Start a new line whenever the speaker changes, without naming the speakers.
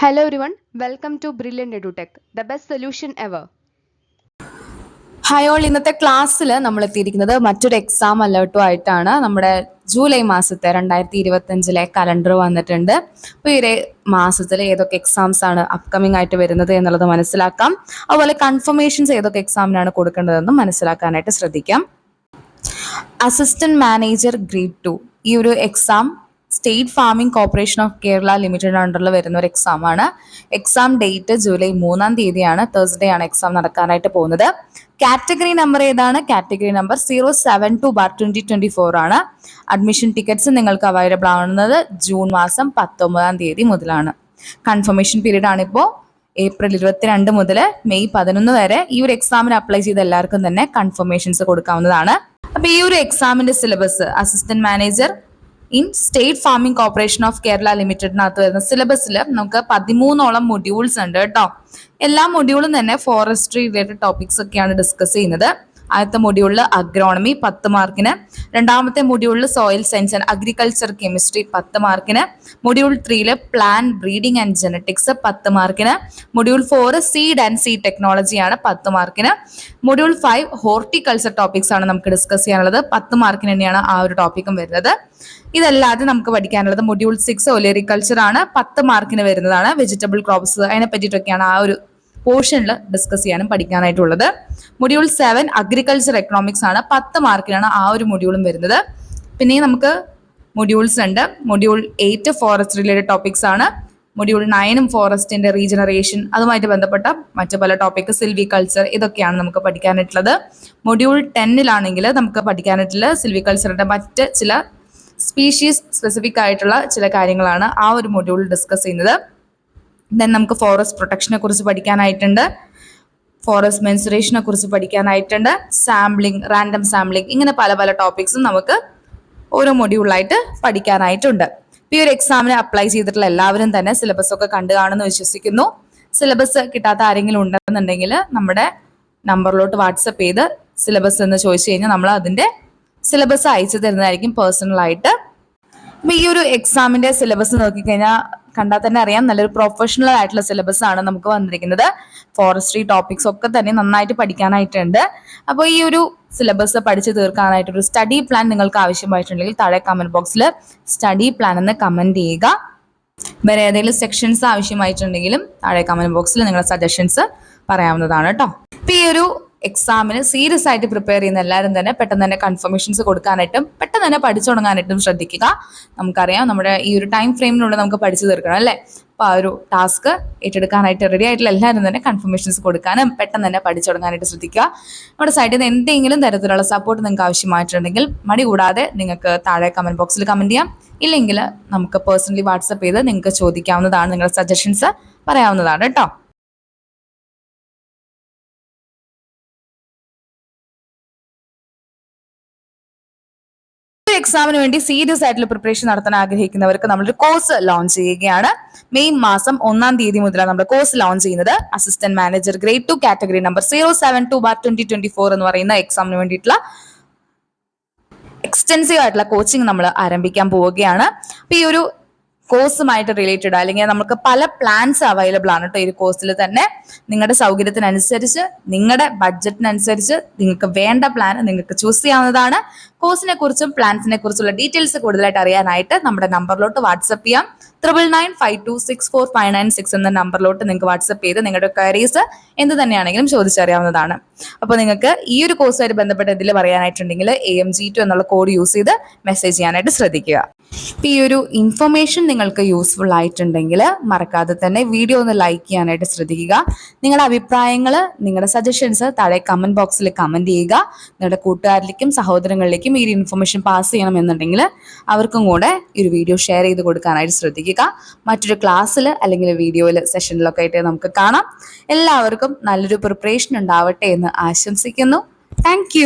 Hello everyone welcome to EduTech, the best solution ever.
Ever all ഇന്നത്തെ ക്ലാസ്സിൽ നമ്മൾ എത്തിയിരിക്കുന്നത് മറ്റൊരു എക്സാം അലേർട്ടും ആയിട്ടാണ് നമ്മുടെ ജൂലൈ മാസത്തെ രണ്ടായിരത്തി ഇരുപത്തഞ്ചിലെ കലണ്ടർ വന്നിട്ടുണ്ട്. അപ്പോൾ ഈ മാസത്തിൽ ഏതൊക്കെ എക്സാംസ് ആണ് അപ്കമിംഗ് ആയിട്ട് വരുന്നത് എന്നുള്ളത് മനസ്സിലാക്കാം. അതുപോലെ കൺഫർമേഷൻസ് ഏതൊക്കെ എക്സാമിനാണ് കൊടുക്കേണ്ടതെന്നും മനസ്സിലാക്കാനായിട്ട് ശ്രദ്ധിക്കാം. അസിസ്റ്റന്റ് മാനേജർ ഗ്രേഡ് ടു ഈ ഒരു exam state farming corporation of Kerala limited അണ്ടറിൽ വരുന്ന ഒരു എക്സാം ആണ്. എക്സാം ഡേറ്റ് ജൂലൈ മൂന്നാം തീയതിയാണ്. തേഴ്സ്ഡേ ആണ് എക്സാം നടക്കാനായിട്ട് പോകുന്നത്. കാറ്റഗറി നമ്പർ ഏതാണ്? Category number zero seven two bar twenty twenty four ആണ്. അഡ്മിഷൻ ടിക്കറ്റ്സ് നിങ്ങൾക്ക് അവൈലബിൾ ആവുന്നത് ജൂൺ മാസം പത്തൊമ്പതാം തീയതി മുതലാണ്. കൺഫർമേഷൻ പീരീഡ് ആണിപ്പോൾ ഏപ്രിൽ ഇരുപത്തിരണ്ട് മുതൽ മെയ് പതിനൊന്ന് വരെ ഈ ഒരു എക്സാമിന് അപ്ലൈ ചെയ്ത എല്ലാവർക്കും തന്നെ കൺഫർമേഷൻസ് കൊടുക്കാവുന്നതാണ്. അപ്പൊ ഈ ഒരു എക്സാമിന്റെ syllabus assistant manager in state farming corporation of Kerala ലിമിറ്റഡിനകത്ത് വരുന്ന സിലബസിൽ നമുക്ക് പതിമൂന്നോളം മൊഡ്യൂൾസ് ഉണ്ട് കേട്ടോ. എല്ലാ മൊഡ്യൂളും തന്നെ ഫോറസ്ട്രി റിലേറ്റഡ് ടോപ്പിക്സ് ഒക്കെയാണ് ഡിസ്കസ് ചെയ്യുന്നത്. ആദ്യത്തെ മൊഡ്യൂളിൽ അഗ്രോണമി പത്ത് മാർക്കിന് രണ്ടാമത്തെ മൊഡ്യൂളിൽ soil science and agriculture chemistry പത്ത് മാർക്കിന് മൊഡ്യൂൾ ത്രീയിൽ പ്ലാൻ ബ്രീഡിംഗ് ആൻഡ് ജനറ്റിക്സ് പത്ത് മാർക്കിന് module four seed and seed ടെക്നോളജിയാണ് പത്ത് മാർക്കിന് മൊഡ്യൂൾ ഫൈവ് ഹോർട്ടിക്കൾച്ചർ ടോപ്പിക്സ് ആണ് നമുക്ക് ഡിസ്കസ് ചെയ്യാനുള്ളത്. പത്ത് മാർക്കിന് തന്നെയാണ് ആ ഒരു ടോപ്പിക്കും വരുന്നത്. ഇതല്ലാതെ നമുക്ക് പഠിക്കാനുള്ളത് മൊഡ്യൂൾ സിക്സ് ഒലേറിക്കൾച്ചർ ആണ്. പത്ത് മാർക്കിന് വരുന്നതാണ് വെജിറ്റബിൾ ക്രോപ്സ് അതിനെ പറ്റിയിട്ടൊക്കെയാണ് ആ ഒരു പോർഷനിൽ ഡിസ്കസ് ചെയ്യാനും പഠിക്കാനായിട്ടുള്ളത്. മൊഡ്യൂൾ സെവൻ അഗ്രികൾച്ചർ എക്കണോമിക്സ് ആണ്. പത്ത് മാർക്കിനാണ് ആ ഒരു മൊഡ്യൂളും വരുന്നത്. പിന്നെ നമുക്ക് മൊഡ്യൂൾസ് ഉണ്ട് module eight forest related topics ആണ്. മൊഡ്യൂൾ നയനും ഫോറസ്റ്റിന്റെ റീജനറേഷൻ അതുമായിട്ട് ബന്ധപ്പെട്ട മറ്റു പല ടോപ്പിക് സിൽവി കൾച്ചർ ഇതൊക്കെയാണ് നമുക്ക് പഠിക്കാനായിട്ടുള്ളത്. മൊഡ്യൂൾ ടെന്നിലാണെങ്കിൽ നമുക്ക് പഠിക്കാനായിട്ടുള്ള സിൽവി കൾച്ചറിന്റെ മറ്റ് ചില സ്പീഷീസ് സ്പെസിഫിക് ആയിട്ടുള്ള ചില കാര്യങ്ങളാണ് ആ ഒരു മൊഡ്യൂളിൽ ഡിസ്കസ് ചെയ്യുന്നത്. ദെൻ നമുക്ക് ഫോറസ്റ്റ് പ്രൊട്ടക്ഷനെ കുറിച്ച് പഠിക്കാനായിട്ടുണ്ട്. ഫോറസ്റ്റ് മെൻസുറേഷനെ കുറിച്ച് പഠിക്കാനായിട്ടുണ്ട്. സാമ്പിളിംഗ് റാൻഡം സാമ്പിളിംഗ് ഇങ്ങനെ പല പല ടോപ്പിക്സും നമുക്ക് ഓരോ മൊഡ്യൂളായിട്ട് പഠിക്കാനായിട്ടുണ്ട്. ഈ ഒരു എക്സാമിന് അപ്ലൈ ചെയ്തിട്ടുള്ള എല്ലാവരും തന്നെ സിലബസ് ഒക്കെ കണ്ടു കാണുമെന്ന് വിശ്വസിക്കുന്നു. സിലബസ് കിട്ടാത്ത ആരെങ്കിലും ഉണ്ടെന്നുണ്ടെങ്കിൽ നമ്മുടെ നമ്പറിലോട്ട് വാട്സപ്പ് ചെയ്ത് സിലബസ് എന്ന് ചോദിച്ചു കഴിഞ്ഞാൽ നമ്മൾ അതിന്റെ സിലബസ് അയച്ചു തരുന്നതായിരിക്കും പേഴ്സണലായിട്ട് അപ്പം ഈ ഒരു എക്സാമിന്റെ സിലബസ് നോക്കിക്കഴിഞ്ഞാൽ കണ്ടാൽ തന്നെ അറിയാം. നല്ലൊരു പ്രൊഫഷണൽ ആയിട്ടുള്ള സിലബസ് ആണ് നമുക്ക് വന്നിരിക്കുന്നത്. ഫോറസ്ട്രി ടോപ്പിക്സ് ഒക്കെ തന്നെ നന്നായിട്ട് പഠിക്കാനായിട്ടുണ്ട്. അപ്പോൾ ഈ ഒരു സിലബസ് പഠിച്ചു തീർക്കാനായിട്ട് ഒരു സ്റ്റഡി പ്ലാൻ നിങ്ങൾക്ക് ആവശ്യമായിട്ടുണ്ടെങ്കിൽ താഴെ കമന്റ് ബോക്സിൽ സ്റ്റഡി പ്ലാൻ എന്ന് കമന്റ് ചെയ്യുക. വേറെ ഏതെങ്കിലും സെക്ഷൻസ് ആവശ്യമായിട്ടുണ്ടെങ്കിലും താഴെ കമന്റ് ബോക്സിൽ നിങ്ങളുടെ സജഷൻസ് പറയാവുന്നതാണ് കേട്ടോ. ഇപ്പൊ ഈ ഒരു എക്സാമിന് സീരിയസ് ആയിട്ട് പ്രിപ്പയർ ചെയ്യുന്ന എല്ലാവരും തന്നെ പെട്ടെന്ന് തന്നെ കൺഫർമേഷൻസ് കൊടുക്കാനായിട്ടും പെട്ടെന്ന് തന്നെ പഠിച്ചു തുടങ്ങാനായിട്ടും ശ്രദ്ധിക്കുക. നമുക്കറിയാം നമ്മുടെ ഈ ഒരു ടൈം ഫ്രെയിമിനുള്ളിൽ നമുക്ക് പഠിച്ചു തീർക്കണം അല്ലേ? അപ്പോൾ ആ ഒരു ടാസ്ക് ഏറ്റെടുക്കാനായിട്ട് റെഡി ആയിട്ടുള്ള എല്ലാവരും തന്നെ കൺഫർമേഷൻസ് കൊടുക്കാനും പെട്ടെന്ന് തന്നെ പഠിച്ചു തുടങ്ങാനായിട്ട് ശ്രദ്ധിക്കുക. നമ്മുടെ സൈഡിൽ നിന്ന് എന്തെങ്കിലും തരത്തിലുള്ള സപ്പോർട്ട് നിങ്ങൾക്ക് ആവശ്യമായിട്ടുണ്ടെങ്കിൽ മടി കൂടാതെ നിങ്ങൾക്ക് താഴെ കമന്റ് ബോക്സിൽ കമന്റ് ചെയ്യാം. ഇല്ലെങ്കിൽ നമുക്ക് പേഴ്സണലി വാട്സപ്പ് ചെയ്ത് നിങ്ങൾക്ക് ചോദിക്കാവുന്നതാണ് നിങ്ങളുടെ സജഷൻസ് പറയാവുന്നതാണ് കേട്ടോ. എക്സാമിന് വേണ്ടി സീരിയസ് ആയിട്ടുള്ള പ്രിപ്പറേഷൻ നടത്താൻ ആഗ്രഹിക്കുന്നവർക്ക് നമ്മളൊരു കോഴ്സ് ലോഞ്ച് ചെയ്യുകയാണ്. മെയ് മാസം ഒന്നാം തീയതി മുതലാണ് നമ്മുടെ കോഴ്സ് ലോഞ്ച് ചെയ്യുന്നത്. Assistant manager grade two category number zero seven two bar twenty twenty four എന്ന് പറയുന്ന എക്സാമിന് വേണ്ടിയിട്ടുള്ള എക്സ്റ്റെൻസീവ് ആയിട്ടുള്ള കോച്ചിങ് നമ്മൾ ആരംഭിക്കാൻ പോവുകയാണ്. അപ്പൊ ഈ ഒരു കോഴ്സുമായിട്ട് റിലേറ്റഡ് അല്ലെങ്കിൽ നമുക്ക് പല പ്ലാൻസ് അവൈലബിൾ ആണ് കേട്ടോ ഈ ഒരു കോഴ്സിൽ തന്നെ. നിങ്ങളുടെ സൗകര്യത്തിനനുസരിച്ച് നിങ്ങളുടെ ബഡ്ജറ്റിനനുസരിച്ച് നിങ്ങൾക്ക് വേണ്ട പ്ലാൻ നിങ്ങൾക്ക് ചൂസ് ചെയ്യാവുന്നതാണ്. കോഴ്സിനെ കുറിച്ചും പ്ലാൻസിനെ കുറിച്ചുള്ള ഡീറ്റെയിൽസ് കൂടുതലായിട്ട് അറിയാനായിട്ട് നമ്മുടെ നമ്പറിലോട്ട് വാട്സപ്പ് ചെയ്യാം. Triple nine five two six four five nine six എന്ന നമ്പറിലോട്ട് നിങ്ങൾക്ക് വാട്സപ്പ് ചെയ്ത് നിങ്ങളുടെ ക്വയറീസ് എന്ത് തന്നെയാണെങ്കിലും ചോദിച്ചറിയാവുന്നതാണ്. അപ്പോൾ നിങ്ങൾക്ക് ഈ ഒരു കോഴ്സുമായിട്ട് ബന്ധപ്പെട്ട് ഇതിൽ പറയാനായിട്ടുണ്ടെങ്കിൽ എ എം ജി ടു എന്നുള്ള കോഡ് യൂസ് ചെയ്ത് മെസ്സേജ് ചെയ്യാനായിട്ട് ശ്രദ്ധിക്കുക. ഈ ഒരു ഇൻഫർമേഷൻ നിങ്ങൾക്ക് യൂസ്ഫുൾ ആയിട്ടുണ്ടെങ്കിൽ മറക്കാതെ തന്നെ വീഡിയോ ഒന്ന് ലൈക്ക് ചെയ്യാനായിട്ട് ശ്രദ്ധിക്കുക. നിങ്ങളുടെ അഭിപ്രായങ്ങൾ നിങ്ങളുടെ സജഷൻസ് താഴെ കമന്റ് ബോക്സിൽ കമന്റ് ചെയ്യുക. നിങ്ങളുടെ കൂട്ടുകാരിലേക്കും സഹോദരങ്ങളിലേക്കും ഈ ഒരു ഇൻഫർമേഷൻ പാസ് ചെയ്യണം എന്നുണ്ടെങ്കിൽ അവർക്കും കൂടെ ഈ ഒരു വീഡിയോ ഷെയർ ചെയ്ത് കൊടുക്കാനായിട്ട് ശ്രദ്ധിക്കുക. മറ്റൊരു ക്ലാസ്സിൽ അല്ലെങ്കിൽ വീഡിയോയിൽ സെഷനിലൊക്കെ ആയിട്ട് നമുക്ക് കാണാം. എല്ലാവർക്കും നല്ലൊരു പ്രിപ്പറേഷൻ ഉണ്ടാവട്ടെ എന്ന് ആശംസിക്കുന്നു. താങ്ക്